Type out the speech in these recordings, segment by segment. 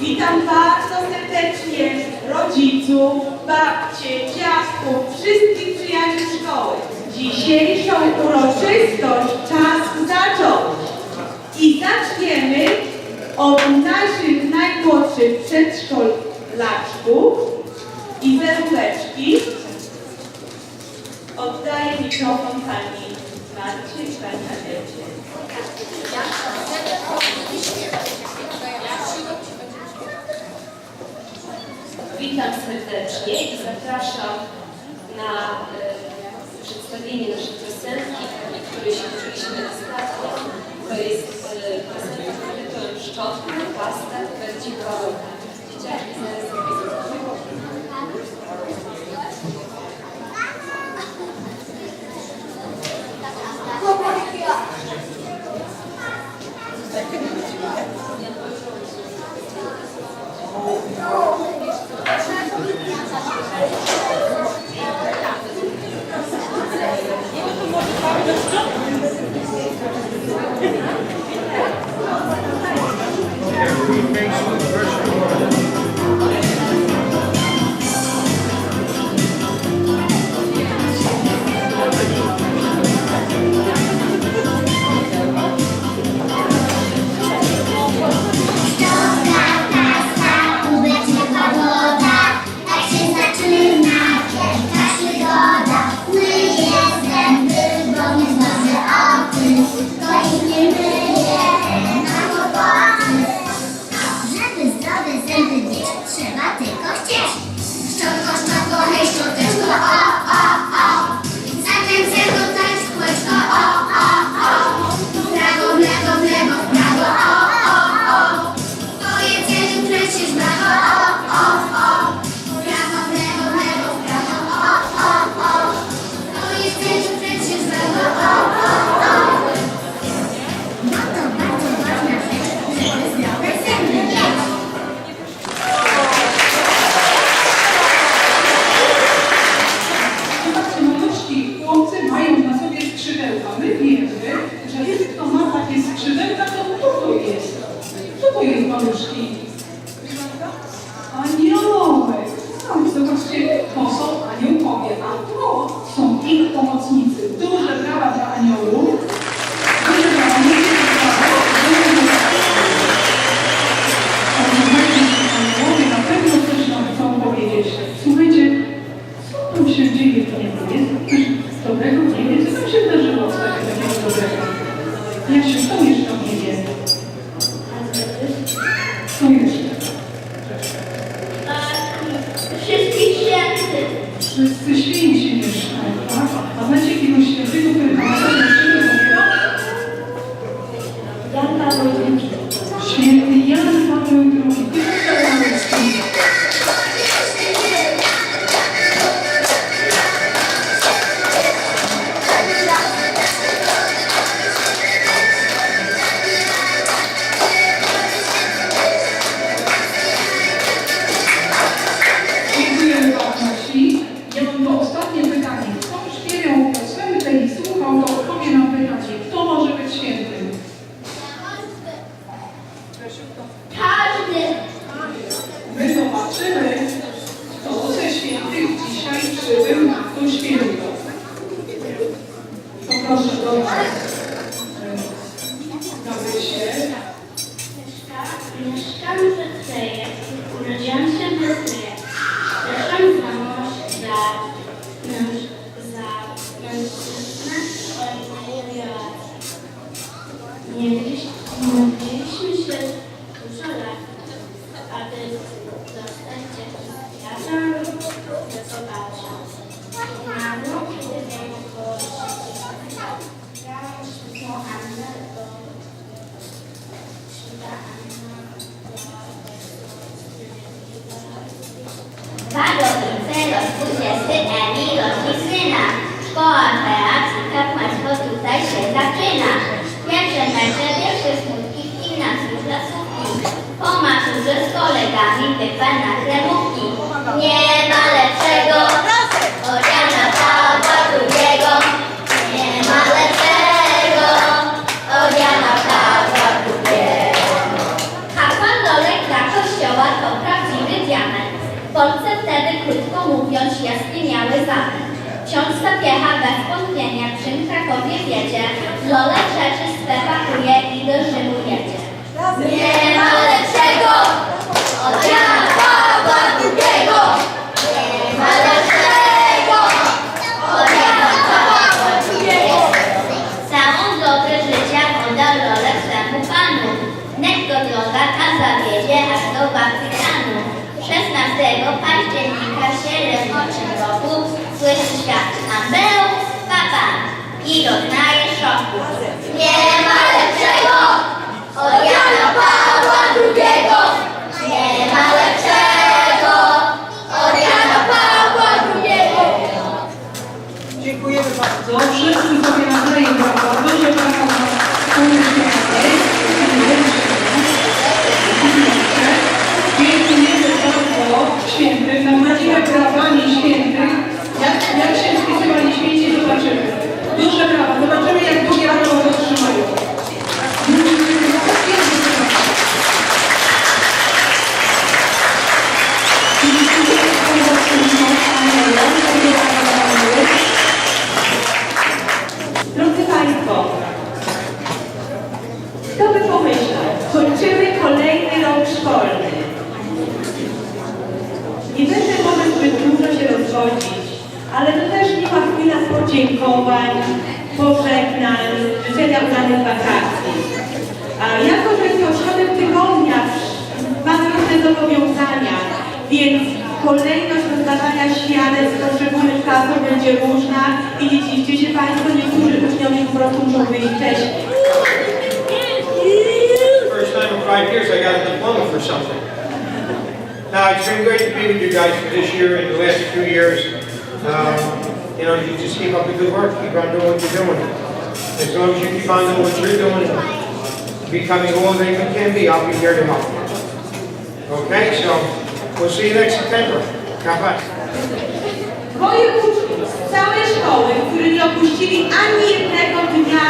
Witam bardzo serdecznie rodziców, babcie, dziadków, wszystkich przyjaciół szkoły. Dzisiejszą uroczystość czas zacząć. I zaczniemy od naszych najmłodszych przedszkolaczków i zeróweczki. Oddaję mikrofon pani Marcie i pani Adecie. Witam serdecznie i zapraszam na e, przedstawienie naszej piosenki, której się uczyliśmy ostatnio. To jest e, piosenka pod tytułem Szczotny, pasta, prawdziwa information. także z kolegami pypę na chlebówki. Nie ma lepszego Oriana Pawła drugiego. Nie ma lepszego Oriana Pawła drugiego. Harpa Dolek dla kościoła to prawdziwy diament. Polce wtedy, krótko mówiąc, jaskiniały zamęt. Ksiądz Sapiecha bez wątpienia przy Krakowie wiedzie, Lole rzeczy swe pakuje i do Rzymu jedzie. Nie ma lepszego nie ma lepszego. Od Jana Pawła II. Zobowiązania, więc kolejność rozdawania świadectw poszczególnych klasów będzie różna i się Państwo, niektórzy uczniowie muszą wyjść. First time in five years I got a diploma for something. Now, it's been great to be with you guys for this year and the last few years. Um, you know, you just keep up the good work, keep on doing what you're doing. As long as you keep on doing what you're doing, becoming all that you can be, I'll be here to help. Okay, so we'll see you next September. God bless. Moich uczniów z całej szkoły, którzy nie opuścili ani jednego dnia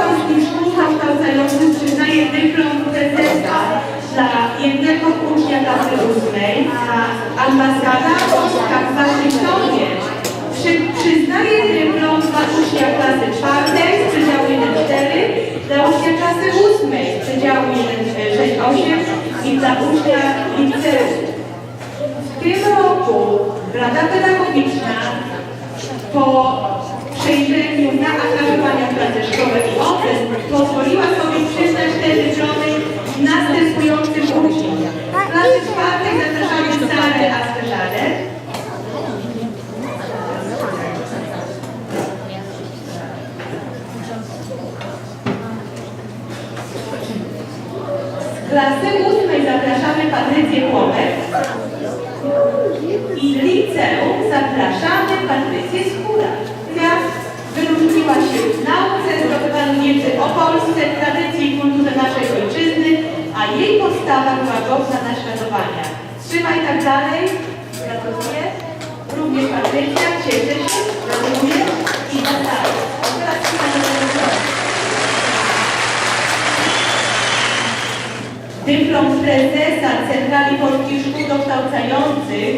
Polskich Szkół Kształcających przyznaje dyplom prezesa dla jednego ucznia klasy ósmej, a ambasada polska w Waszyngtonie przy, przyznaje dyplom dla ucznia klasy czwartej z przedziału 1-4, dla ucznia klasy ósmej z przedziału 1-6-8 i dla ucznia liceum. W tym roku Rada Pedagogiczna po przejrzeniu zaangażowania w pracę szkoły i ocen pozwoliła sobie przyznać te dyplomy następującym uczniom. W klasy czwartej zapraszamy Sarę Asperzadę, klasy ósmej zapraszamy Patrycję Kłomek i liceum zapraszamy Patrycję Skóra, nauce zdobywano nieco o Polsce, tradycji i kulturze naszej ojczyzny, a jej postawa była godna naśladowania. Trzymaj tak dalej, gratuluję. Również Patrycja, cieszę się, gratuluję i tak dalej. Dyplom prezesa Centrali Polskich Szkół Dokształcających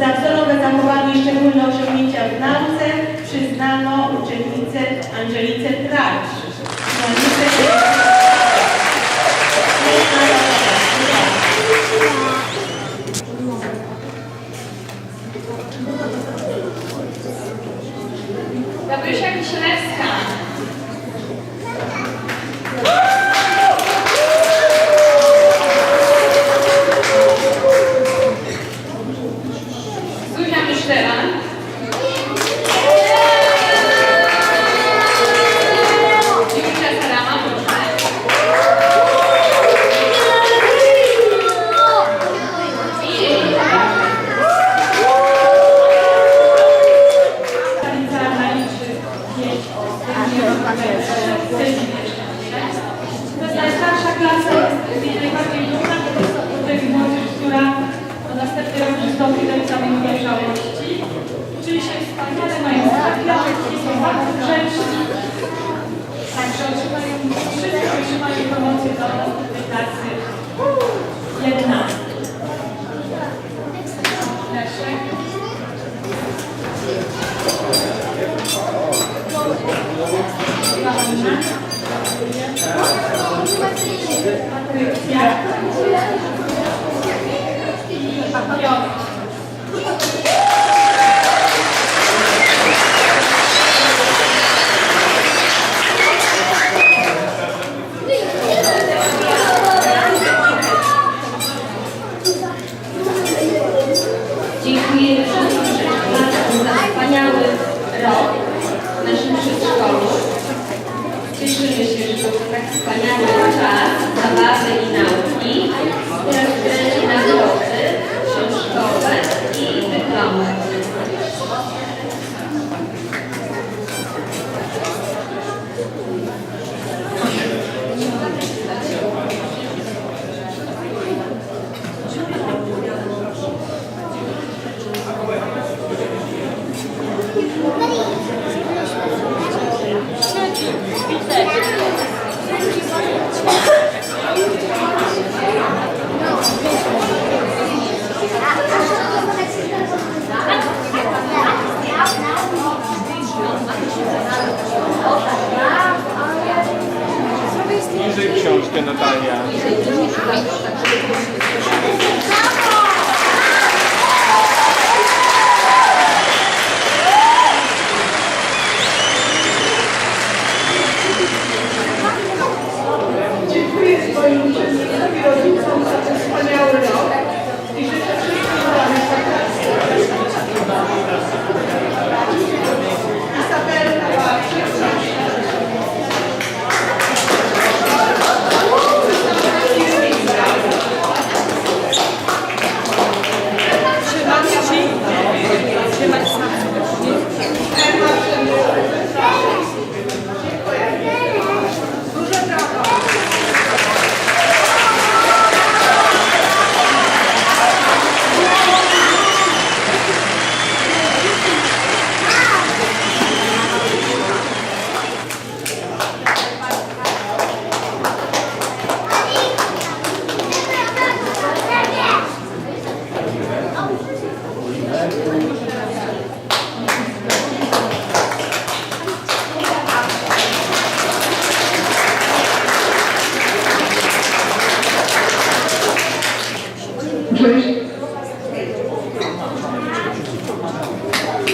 za wzorowe zachowanie i szczególne osiągnięcia w nauce przyznano uczennicę Angelice Tracz. Maria.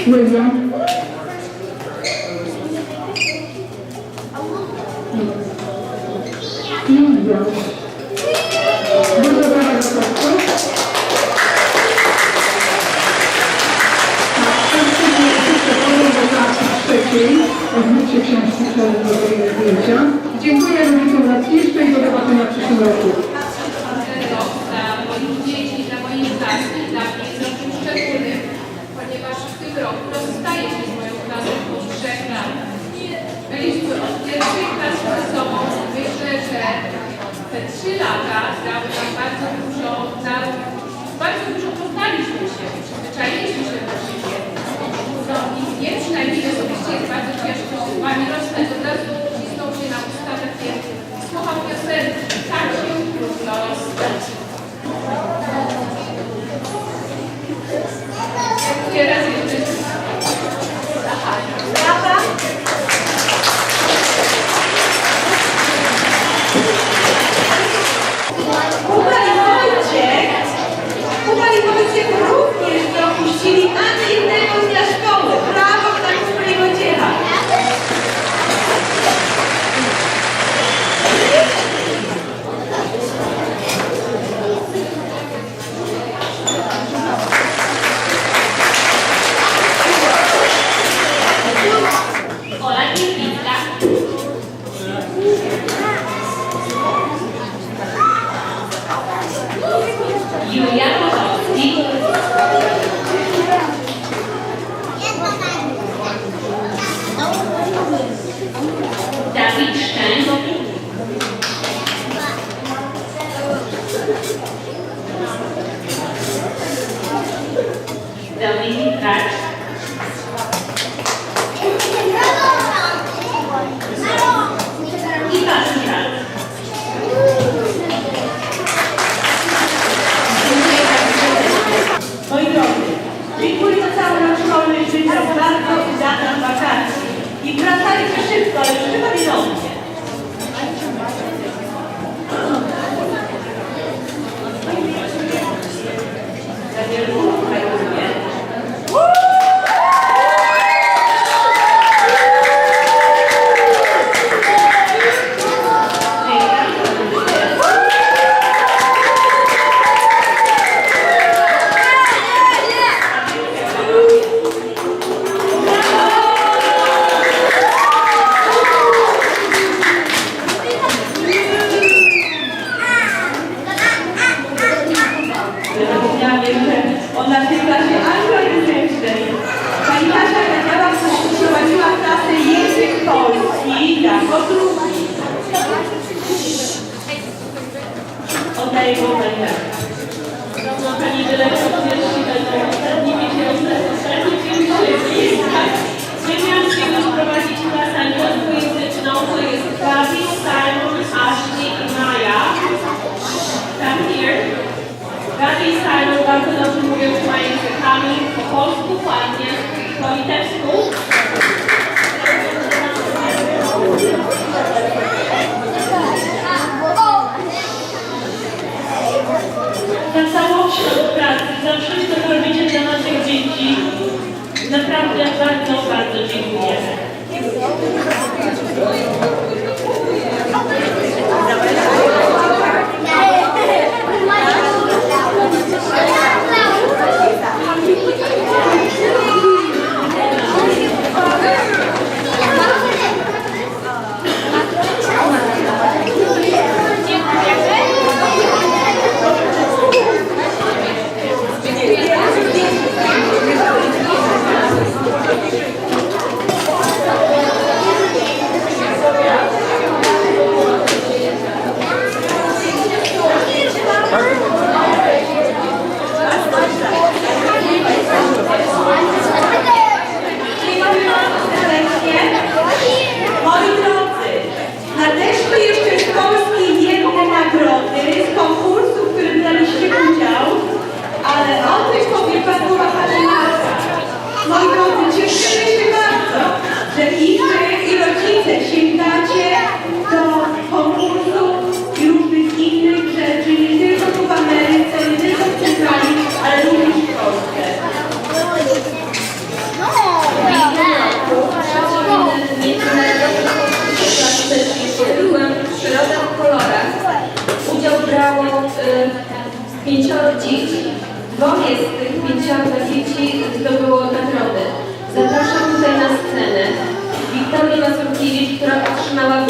Pois é. Moi drodzy, cieszymy się bardzo, że i wy, i rodzice sięgacie do konkursu i różnych innych rzeczy, nie tylko tu w Ameryce, nie tylko w Centrali, ale również w Polsce. Byłem Przyroda w kolorach. Udział brało y, pięcioro dzieci. Dwoje z tych pięcioro Виктора Акшинова,